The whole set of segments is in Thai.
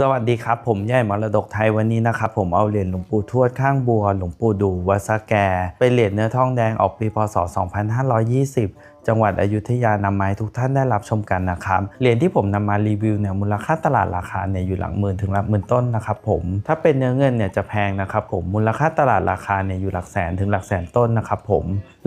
สวัสดีครับ ผมใหญ่มรดกไทยวันนี้นะครับ ผมเอาเหรียญหลวงปู่ทวดข้างบัว หลวงปู่ดูวัดสแก เป็นเหรียญเนื้อทองแดงออกปีพศ 2520 จังหวัดอยุธยานำมาให้ทุกท่านได้รับชมกันนะครับ เหรียญที่ผมนำมารีวิวเนี่ยมูลค่าตลาดราคาเนี่ยอยู่หลักหมื่นถึงหลักหมื่นต้นนะครับผมถ้าเป็นเนื้อเงินเนี่ยจะแพงนะครับผมมูลค่าตลาดราคาเนี่ยอยู่หลักแสนถึงหลักแสนต้นนะครับผม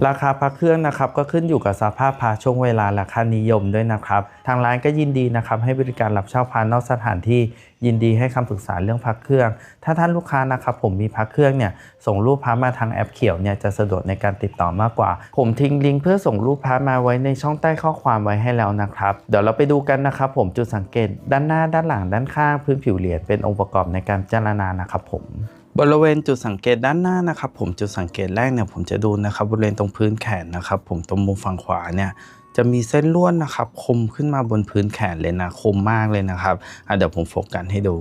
ราคาพระเครื่องนะครับก็ขึ้นอยู่กับสภาพพระช่วงเวลาราคานิยมด้วยนะครับทางร้านก็ยินดีนะครับให้บริการรับเช่าพระนอกสถานที่ ยินดีให้คำปรึกษาเรื่องพักเครื่อง ถ้าท่านลูกค้านะครับผมมีพักเครื่องเนี่ยส่งรูปพระมาทางแอปเขียวเนี่ยจะสะดวกในการติดต่อมากกว่า ผมทิ้งลิงก์เพื่อส่งรูปพระมาไว้ในช่องใต้ข้อความไว้ให้แล้วนะครับ เดี๋ยวเราไปดูกันนะครับผมจุดสังเกต ด้านหน้าด้านหลังด้านข้างพื้นผิวเหรียญเป็นองค์ประกอบในการพิจารณานะครับผมบริเวณจุดสังเกตด้านหน้านะครับผมจุดสังเกตแรกเนี่ยผมจะดูนะครับบริเวณตรงพื้นแขนนะครับผมตรงมุมฝั่งขวาเนี่ย จะมีเส้นลวดนะครับ คมขึ้นมาบนพื้นแขนเลยนะคมมากเลยนะครับเดี๋ยวผมโฟกัสให้ดู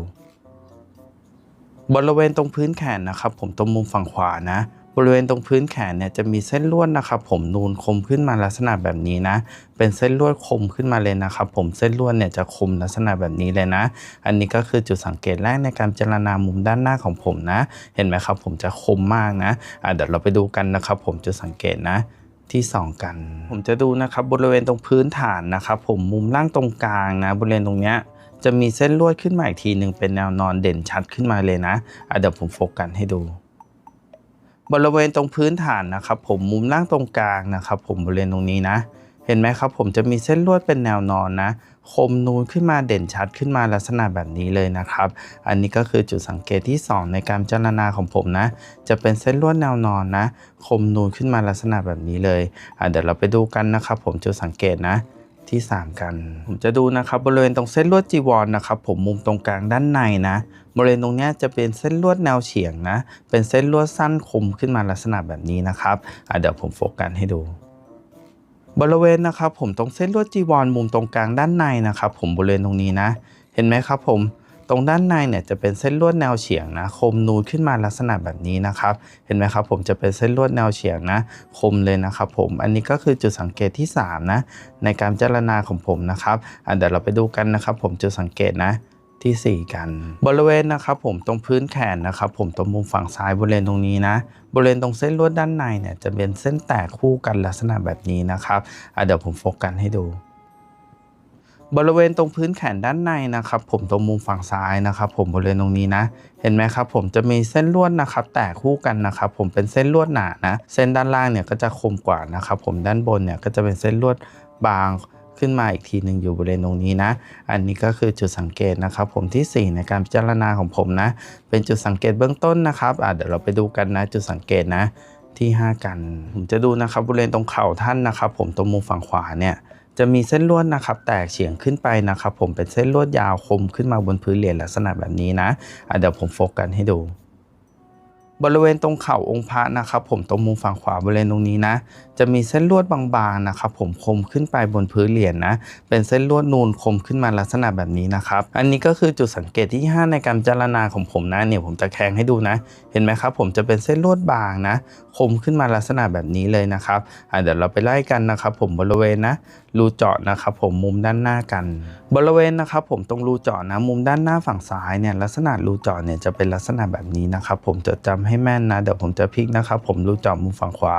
บริเวณตรงพื้นแขนนะครับ ผมตรงมุมฝั่งขวานะบริเวณตรงพื้นแขนเนี่ยจะมีเส้นลวดนะครับ ผมนูนคมขึ้นมาลักษณะแบบนี้นะ เป็นเส้นลวดคมขึ้นมาเลยนะครับ ผมเส้นลวดเนี่ยจะคมลักษณะแบบนี้เลยนะ อันนี้ก็คือจุดสังเกตแรกในการพิจารณามุมด้านหน้าของผมนะ เห็นไหมครับ ผมจะคมมากนะะเดี๋ยวเราไปดูกันนะครับ ผมจุดสังเกตนะ ที่สองกัน ผมจะดูนะครับบริเวณตรงพื้นฐานนะครับผมมุมล่างตรงกลางนะบริเวณตรงเนี้ยจะมีเส้นลวดขึ้นมาอีกทีหนึ่งเป็นแนวนอนเด่นชัดขึ้นมาเลยนะะเดี๋ยวผมโฟกัสให้ดู บริเวณตรงพื้นฐานนะครับผมมุมล่างตรงกลางนะครับผมบริเวณตรงนี้นะ เห็นไหมครับผมจะมีเส้นลวดเป็นแนวนอนนะ คมนูนขึ้นมาเด่นชัดขึ้นมาลักษณะแบบนี้เลยนะครับ อันนี้ก็คือจุดสังเกตที่ 2 ในการพิจารณาของผมนะ จะเป็นเส้นลวดแนวนอนนะ คมนูนขึ้นมาลักษณะแบบนี้เลยเดี๋ยวเราไปดูกันนะครับ ผมจุดสังเกตนะที่ 3 กัน ผมจะดูนะครับบริเวณตรงเส้นลวดจีวรนะครับผมมุมตรงกลางด้านในนะ บริเวณตรงนี้จะเป็นเส้นลวดแนวเฉียงนะ เป็นเส้นลวดสั้นคมขึ้นมาลักษณะแบบนี้นะครับเดี๋ยวผมโฟกัสให้ดู บริเวณนะครับผมตรงเส้นลวดจีวรมุมตรงกลางด้านในนะครับผมบริเวณตรงนี้นะ เห็นไหมครับผมตรงด้านในเนี่ยจะเป็นเส้นลวดแนวเฉียงนะคมนูนขึ้นมาลักษณะแบบนี้นะครับ เห็นไหมครับผมจะเป็นเส้นลวดแนวเฉียงนะคมเลยนะครับผมอันนี้ก็คือจุดสังเกตที่3นะในการพิจรณาของผมนะครับอะเดี๋ยวเราไปดูกันนะครับผมจุดสังเกตนะ ที่ 4 กัน บริเวณนะครับผมตรงพื้นแขนนะครับผมตรงมุมฝั่งซ้ายบริเวณตรงนี้นะ บริเวณตรงเส้นลวดด้านในเนี่ยจะเป็นเส้นแตกคู่กันลักษณะแบบนี้นะครับเดี๋ยวผมโฟกัสให้ดูบริเวณตรงพื้นแขนด้านในนะครับผมตรงมุมฝั่งซ้ายนะครับผมบริเวณตรงนี้นะ เห็นไหมครับผมจะมีเส้นลวดนะครับแตกคู่กันนะครับผมเป็นเส้นลวดหนานะ เส้นด้านล่างเนี่ยก็จะคมกว่านะครับผมด้านบนเนี่ยก็จะเป็นเส้นลวดบาง ขึ้นมาอีกทีหนึ่งอยู่บริเวณตรงนี้นะ อันนี้ก็คือจุดสังเกตนะครับ ผมที่ 4 ในการพิจารณาของผมนะ เป็นจุดสังเกตเบื้องต้นนะครับอะเดี๋ยวเราไปดูกันนะ จุดสังเกตนะที่ 5 กัน ผมจะดูนะครับบริเวณตรงเข่าท่านนะครับ ผมตรงมุมฝั่งขวาเนี่ยจะมีเส้นลวดนะครับ แตกเฉียงขึ้นไปนะครับ ผมเป็นเส้นลวดยาวคมขึ้นมาบนพื้นเหรียญลักษณะแบบนี้นะะเดี๋ยวผมโฟกัสให้ดู บริเวณตรงเข่าองค์พระนะครับ ผมตรงมุมฝั่งขวาบริเวณตรงนี้นะ จะมีเส้นลวดบางๆนะครับ ผมคมขึ้นไปบนพื้นเหรียญนะเป็นเส้นลวดนูนคมขึ้นมาลักษณะแบบนี้นะครับ อันนี้ก็คือจุดสังเกตที่ 5 ในการจารณาของผมนะเนี่ยผมจะแข่งให้ดูนะ เห็นไหมครับ ผมจะเป็นเส้นลวดบางนะ มขึ้นมาลักษณะแบบนี้เลยนะครับเดี๋ยวเราไปไล่กันนะครับ ผมบริเวณนะรูเจาะนะครับ ผมมุมด้านหน้ากัน บริเวณนะครับ ผมตรงรูเจาะนะมุมด้านหน้าฝั่งซ้ายเนี่ยลักษณะรูเจาะเนี่ยจะเป็นลักษณะแบบนี้นะครับ ผมจะจำให้แม่นนะเดี๋ยวผมจะพลิกนะครับ ผมรูเจาะมุมฝั่งขวา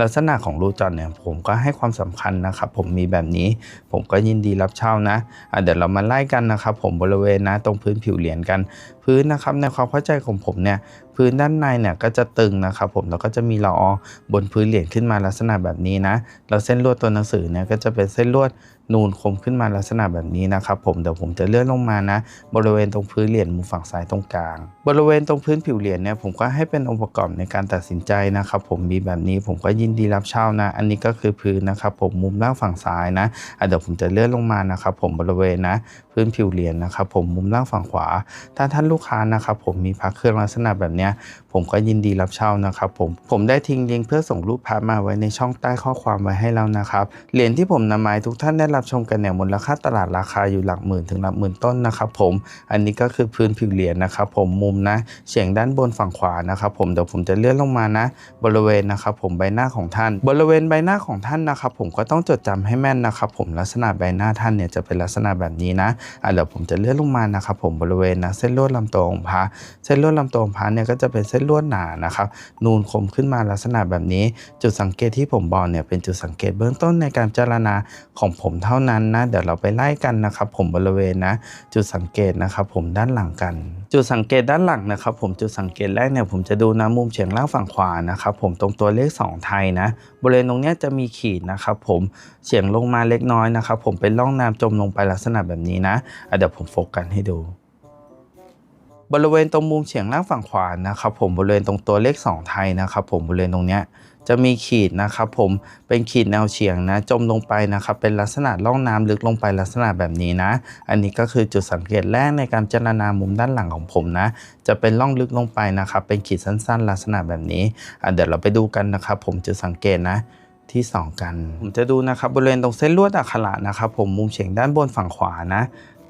ลักษณะของรูเจาะเนี่ยผมก็ให้ความสำคัญนะครับ ผมมีแบบนี้ ผมก็ยินดีรับเช่านะเดี๋ยวเรามาไล่กันนะครับ ผมบริเวณนะตรงพื้นผิวเหรียญกัน พื้นนะครับในความเข้าใจของผมเนี่ย พื้นด้านในเนี่ยก็จะตึงนะครับผมแล้วก็จะมีละอองบนพื้นเหรียญขึ้นมาลักษณะแบบนี้นะแล้วเส้นลวดตัวหนังสือเนี่ยก็จะเป็นเส้นลวด นูนคมขึ้นมาลักษณะแบบนี้นะครับผมเดี๋ยวผมจะเลื่อนลงมานะ บริเวณตรงพื้นเหรียญมุมฝั่งซ้ายตรงกลาง บริเวณตรงพื้นผิวเหรียญเนี่ยผมก็ให้เป็นองค์ประกอบในการตัดสินใจนะครับผมมีแบบนี้ผมก็ยินดีรับเช่านะ อันนี้ก็คือพื้นนะครับผมมุมล่างฝั่งซ้ายนะเดี๋ยวผมจะเลื่อนลงมานะครับผมบริเวณนะ พื้นผิวเหรียญนะครับผมมุมล่างฝั่งขวา ถ้าท่านลูกค้านะครับผมมีพักเครื่องลักษณะแบบเนี้ย ผมก็ยินดีรับเช่านะครับผมผมได้ทิ้งลิงก์เพื่อส่งรูปพระมาไว้ในช่องใต้ข้อความไว้ให้แล้วนะครับเหรียญที่ผมนำมาให้ทุกท่านได้รับชมกันเนี่ยมูลค่าตลาดราคาอยู่หลักหมื่นถึงหลักหมื่นต้นนะครับผมอันนี้ก็คือพื้นผิวเหรียญนะครับผมมุมนะเฉียงด้านบนฝั่งขวานะครับผมเดี๋ยวผมจะเลื่อนลงมานะ บริเวณนะครับผมใบหน้าของท่าน บริเวณใบหน้าของท่านนะครับผมก็ต้องจดจำให้แม่นนะครับผมลักษณะใบหน้าท่านเนี่ยจะเป็นลักษณะแบบนี้นะอะเดี๋ยวผมจะเลื่อนลงมานะครับผมบริเวณนะเส้นลวดลำตัวองค์พระเส้นลวดลำตัวองค์พระเนี่ยก็จะเป็นเส้นลวดหนานะครับนูนคมขึ้นมาลักษณะแบบนี้ จุดสังเกตที่ผมบอกเนี่ยเป็นจุดสังเกตเบื้องต้นในการเจารณาของผมเท่านั้นนะเดี๋ยวเราไปไล่กันนะครับ ผมบริเวณนะจุดสังเกตนะครับ ผมด้านหลังกัน จุดสังเกตด้านหลังนะครับ ผมจุดสังเกตแรกเนี่ยผมจะดูนะมุมเฉียงล่างฝั่งขวานะครับผมตรงตัวเลข 2 ไทยนะบริเวณตรงนี้จะมีขีดนะครับ ผมเฉียงลงมาเล็กน้อยนะครับ ผมเป็นร่องน้ำจมลงไปลักษณะแบบนี้นะะเดี๋ยวผมโฟกัสให้ดู บริเวณตรงมุมเฉียงล่างฝั่งขวานะครับผมบริเวณตรงตัวเลข 2 ไทยนะครับผมบริเวณตรงเนี้ยจะมีขีดนะครับผมเป็นขีดแนวเฉียงนะ จมลงไปนะครับเป็นลักษณะร่องน้ำลึกลงไปลักษณะแบบนี้นะ อันนี้ก็คือจุดสังเกตแรกในการเจรณามุมด้านหลังของผมนะ จะเป็นร่องลึกลงไปนะครับเป็นขีดสั้น ๆ ลักษณะแบบนี้อเดี๋ยวเราไปดูกันนะครับผมจุดสังเกตนะที่ 2 กัน ผมจะดูนะครับบริเวณตรงเส้นลวดอักขระนะครับผมมุมเฉียงด้านบนฝั่งขวานะ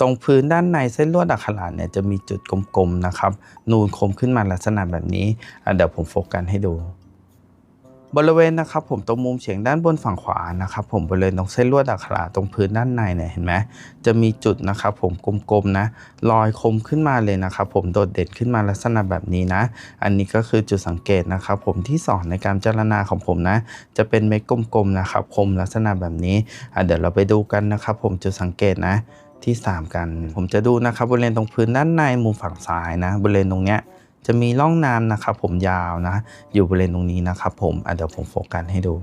ตรงพื้นด้านในเส้นลวดอักขระเนี่ยจะมีจุดกลมๆนะครับ นูนคมขึ้นมาลักษณะแบบนี้เดี๋ยวผมโฟกัสให้ดู บริเวณนะครับผมตรงมุมเฉียงด้านบนฝั่งขวานะครับผมบริเวณตรงเส้นลวดอักขระตรงพื้นด้านในเนี่ยเห็นไหมจะมีจุดนะครับผมกลมๆนะลอยคมขึ้นมาเลยนะครับผมโดดเด่นขึ้นมาลักษณะแบบนี้นะ อันนี้ก็คือจุดสังเกตนะครับผมที่สอนในการเจารณาของผมนะ จะเป็นเม็ดกลมๆนะครับคมลักษณะแบบนี้เดี๋ยวเราไปดูกันนะครับผมจุดสังเกตนะ ที่ 3 กัน ผมจะดูนะครับบริเวณตรงพื้นด้านในมุมฝั่งซ้ายนะบริเวณตรงเนี้ยจะมีร่องน้ำนะครับผมยาวนะ อยู่บริเวณตรงนี้นะครับผมเดี๋ยวผมโฟกัสให้ดู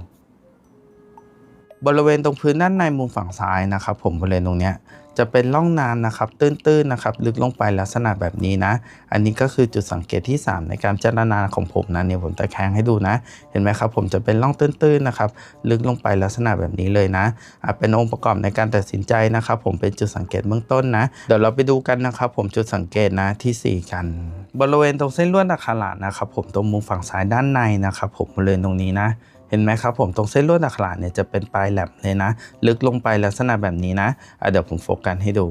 บริเวณตรงพื้นด้านในมุมฝั่งซ้ายนะครับ ผมบริเวณตรงเนี้ยจะเป็นร่องน้ำนะครับ ตื้นๆนะครับ ลึกลงไปลักษณะแบบนี้นะ อันนี้ก็คือจุดสังเกตที่ 3 ในการเจารณาของผมนะเนี่ยผมตะแคงให้ดูนะ เห็นไหมครับ ผมจะเป็นร่องตื้นๆนะครับ ลึกลงไปลักษณะแบบนี้เลยนะอะเป็นองค์ประกอบในการตัดสินใจนะครับ ผมเป็นจุดสังเกตเบื้องต้นนะ เดี๋ยวเราไปดูกันนะครับ ผมจุดสังเกตนะที่ 4 กัน บริเวณตรงเส้นลวดอักขระนะครับ ผมตรงมุมฝั่งซ้ายด้านในนะครับ ผมบริเวณตรงนี้นะ เห็นไหมครับผมตรงเส้นลวดอักขระเนี่ยจะเป็นปลายแหลมเลยนะ ลึกลงไปลักษณะแบบนี้นะะเดี๋ยวผมโฟกัสให้ดู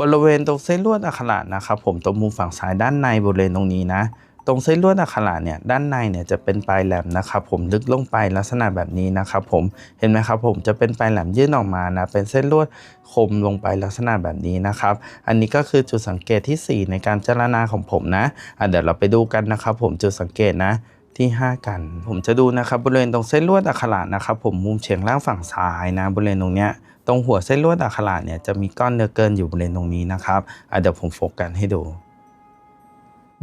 บริเวณตรงเส้นลวดอักขระนะครับผมตรงมุมฝั่งซ้ายด้านในบริเวณตรงนี้นะตรงเส้นลวดอักขระเนี่ยด้านในเนี่ยจะเป็นปลายแหลมนะครับผมลึกลงไปลักษณะแบบนี้นะครับผมเห็นไหมครับผมจะเป็นปลายแหลมยื่นออกมานะเป็นเส้นลวดคมลงไปลักษณะแบบนี้นะครับอันนี้ก็คือจุดสังเกตที่ 4 ในการเจรณาของผมนะะเดี๋ยวเราไปดูกันนะครับผมจุดสังเกตนะ ที่ 5 กัน ผมจะดูนะครับบริเวณตรงเส้นลวดอักขระนะครับ ผมมุมเฉียงล่างฝั่งซ้ายนะบริเวณตรงเนี้ยตรงหัวเส้นลวดอักขระเนี่ยจะมีก้อนเนื้อเกินอยู่บริเวณตรงนี้นะครับเดี๋ยวผมโฟกัสให้ดู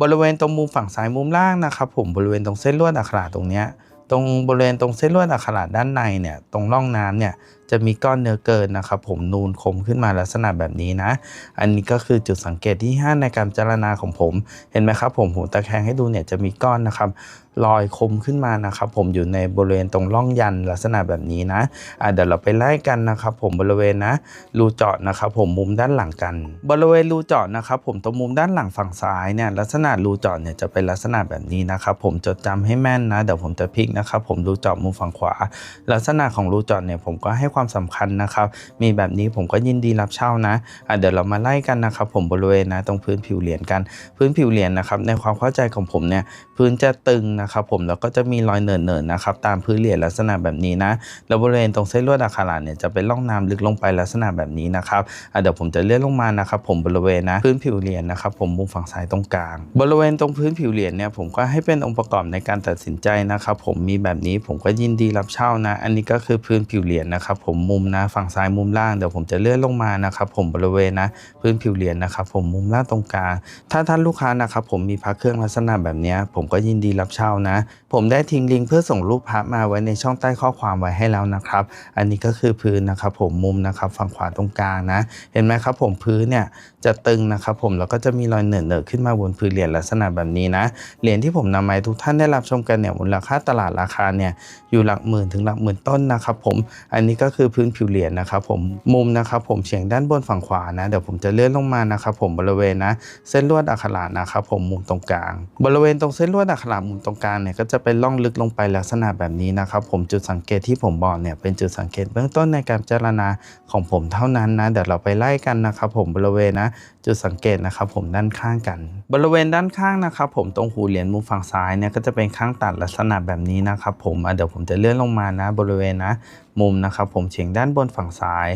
บริเวณตรงมุมฝั่งซ้ายมุมล่างนะครับ ผมบริเวณตรงเส้นลวดอักขระตรงเนี้ยตรงบริเวณตรงเส้นลวดอักขระด้านในเนี่ยตรงร่องน้ำเนี่ย จะมีก้อนเนื้อเกินนะครับผมนูนคมขึ้นมาลักษณะแบบนี้นะ อันนี้ก็คือจุดสังเกตที่ 5 ในการเจารณาของผม เห็นไหมครับผมผมตะแคงให้ดูเนี่ยจะมีก้อนนะครับลอยคมขึ้นมานะครับผมอยู่ในบริเวณตรงร่องยันลักษณะแบบนี้นะอะเดี๋ยวเราไปไล่กันนะครับผมบริเวณนะรูเจาะนะครับผมมุมด้านหลังกัน บริเวณรูเจาะนะครับผมตรงมุมด้านหลังฝั่งซ้ายเนี่ยลักษณะรูเจาะเนี่ยจะเป็นลักษณะแบบนี้นะครับผมจดจำให้แม่นนะเดี๋ยวผมจะพลิกนะครับผมรูเจาะมุมฝั่งขวา ลักษณะของรูเจาะเนี่ยผมก็ให้ความสำคัญนะครับ มีแบบนี้ผมก็ยินดีรับเช่านะะเดี๋ยวเรามาไล่กันนะครับ ผมบริเวณนะตรงพื้นผิวเหรียญกัน พื้นผิวเหรียญนะครับ ในความเข้าใจของผมเนี่ยพื้นจะตึงนะครับ ผมแล้วก็จะมีรอยเนินๆนะครับ ตามพื้นเหรียญลักษณะแบบนี้นะแล้วบริเวณตรงเส้นลวดอักขระเนี่ยจะเป็นร่องน้ำลึกลงไปลักษณะแบบนี้นะครับเดี๋ยวผมจะเลื่อนลงมานะครับผมบริเวณนะพื้นผิวเหรียญนะครับ ผมมุมฝั่งซ้ายตรงกลาง บริเวณตรงพื้นผิวเหรียญเนี่ยผมก็ให้เป็นองค์ประกอบในการตัดสินใจนะครับ ผมมีแบบนี้ผมก็ยินดีรับเช่านะ อันนี้ก็คือพื้นผิวเหรียญนะครับผมมุมนะฝั่งซ้ายมุมล่างเดี๋ยวผมจะเลื่อนลงมานะครับผมบริเวณนะพื้นผิวเหรียญนะครับผมมุมล่างตรงกลางถ้าท่านลูกค้านะครับผมมีพระเครื่องลักษณะแบบนี้ผมก็ยินดีรับเช่านะ ผมได้ทิ้งลิงก์เพื่อส่งรูปพระมาไว้ในช่องใต้ข้อความไว้ให้แล้วนะครับ อันนี้ก็คือพื้นนะครับผมมุมนะครับฝั่งขวาตรงกลางนะ เห็นไหมครับผมพื้นเนี่ยจะตึงนะครับผมแล้วก็จะมีรอยเหนื่อะๆขึ้นมาบนพื้นเหรียญลักษณะแบบนี้นะเหรียญที่ผมนำมาให้ทุกท่านได้รับชมกันเนี่ยมูลค่าตลาดราคาเนี่ยอยู่หลักหมื่นถึงหลักหมื่นต้นนะครับผมอันนี้ก็คืือพื้นผิวเหรียญนะครับผมมุมนะครับผมเฉียงด้านบนฝั่งขวานะเดี๋ยวผมจะเลื่อนลงมานะครับผมบริเวณนะเส้นลวดอักขระนะครับผมมุมตรงกลาง บริเวณตรงเส้นลวดอักขระมุมตรงกลางเนี่ยก็จะเป็นร่องลึกลงไปลักษณะแบบนี้นะครับผมจุดสังเกตที่ผมบอกเนี่ยเป็นจุดสังเกตเบื้องต้นในการพิจารณาของผมเท่านั้นนะเดี๋ยวเราไปไล่กันนะครับผมบริเวณนะจุดสังเกตนะครับผมด้านข้างกัน บริเวณด้านข้างนะครับผมตรงหูเหรียญมุมฝั่งซ้ายเนี่ยก็จะเป็นข้างตัดลักษณะแบบนี้นะครับผมเดี๋ยวผมจะเลื่อนลงมานะบริเวณนะ มุมนะครับผมเฉียงด้านบนฝั่งซ้าย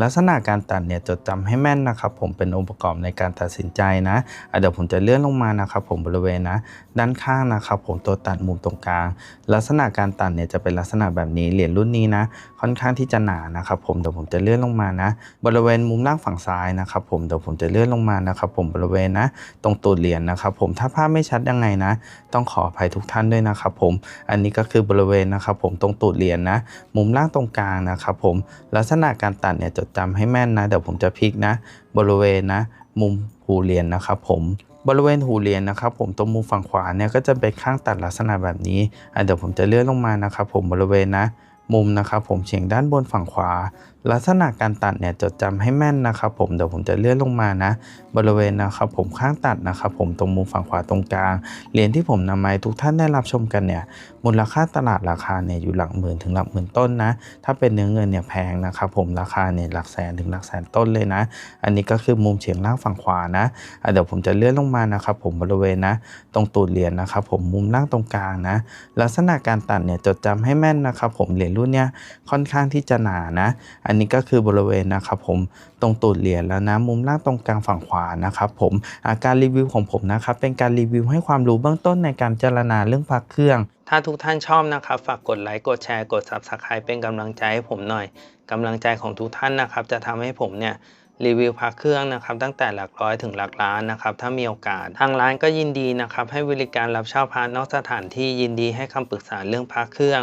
ลักษณะการตัดเนี่ยจดจำให้แม่นนะครับผมเป็นองค์ประกอบในการตัดสินใจนะอะเดี๋ยวผมจะเลื่อนลงมานะครับผมบริเวณนะ ด้านข้างนะครับผมตัวตัดมุมตรงกลาง ลักษณะการตัดเนี่ยจะเป็นลักษณะแบบนี้เหรียญรุ่นนี้นะ ค่อนข้างที่จะหนานะครับผมเดี๋ยวผมจะเลื่อนลงมานะ บริเวณมุมล่างฝั่งซ้ายนะครับผมเดี๋ยวผมจะเลื่อนลงมานะครับผมบริเวณนะ ตรงตูดเหรียญนะครับผมถ้าภาพไม่ชัดยังไงนะ ต้องขออภัยทุกท่านด้วยนะครับผมอันนี้ก็คือบริเวณนะครับผมตรงตูดเหรียญนะ มุมล่างตรงกลางนะครับผมลักษณะการตัดเนี่ยจดจำให้แม่นนะเดี๋ยวผมจะพลิกนะ บริเวณนะ มุมหูเหรียญนะครับผมบริเวณหูเหรียญนะครับผมตรงมุมฝั่งขวาเนี่ยก็จะเป็นข้างตัดลักษณะแบบนี้เดี๋ยวผมจะเลื่อนลงมานะครับผมบริเวณนะมุมนะครับผมเฉียงด้านบนฝั่งขวาลักษณะการตัดเนี่ยจดจำให้แม่นนะครับผมเดี๋ยวผมจะเลื่อนลงมานะ บริเวณนะครับผมข้างตัดนะครับผมตรงมุมฝั่งขวาตรงกลางเหรียญที่ผมนำมาให้ทุกท่านได้รับชมกันเนี่ยมูลค่าตลาดราคาเนี่ยอยู่หลักหมื่นถึงหลักหมื่นต้นนะ ถ้าเป็นเนื้อเงินเนี่ยแพงนะครับผมราคาเนี่ยหลักแสนถึงหลักแสนต้นเลยนะ อันนี้ก็คือมุมเฉียงล่างฝั่งขวานะเดี๋ยวผมจะเลื่อนลงมานะครับผมบริเวณนะ ตรงตูดเหรียญนะครับผมมุมล่างตรงกลางนะ ลักษณะการตัดเนี่ยจดจำให้แม่นนะครับผมเหรียญรุ่นเนี้ยค่อนข้างที่จะหนานะอันนี้ก็คือบริเวณนะครับผมตรงตูดเหรียญแล้วนะมุมล่างตรงกลางฝั่งขวานะครับผมาการรีวิวของผมนะครับเป็นการรีวิวให้ความรู้เบื้องต้นในการเจรณาเรื่องพักเครื่อง ถ้าทุกท่านชอบนะครับ ฝากกดไลค์กดแชร์กด Subscribe เป็นกำลังใจให้ผมหน่อยกำลังใจของทุกท่านนะครับจะทำให้ผมเนี่ยรีวิวพระเครื่องนะครับตั้งแต่หลักร้อยถึงหลักล้านนะครับถ้ามีโอกาส ทางร้านก็ยินดีนะครับให้บริการรับเช่าพระนอกสถานที่ยินดีให้คำปรึกษาเรื่องพระเครื่อง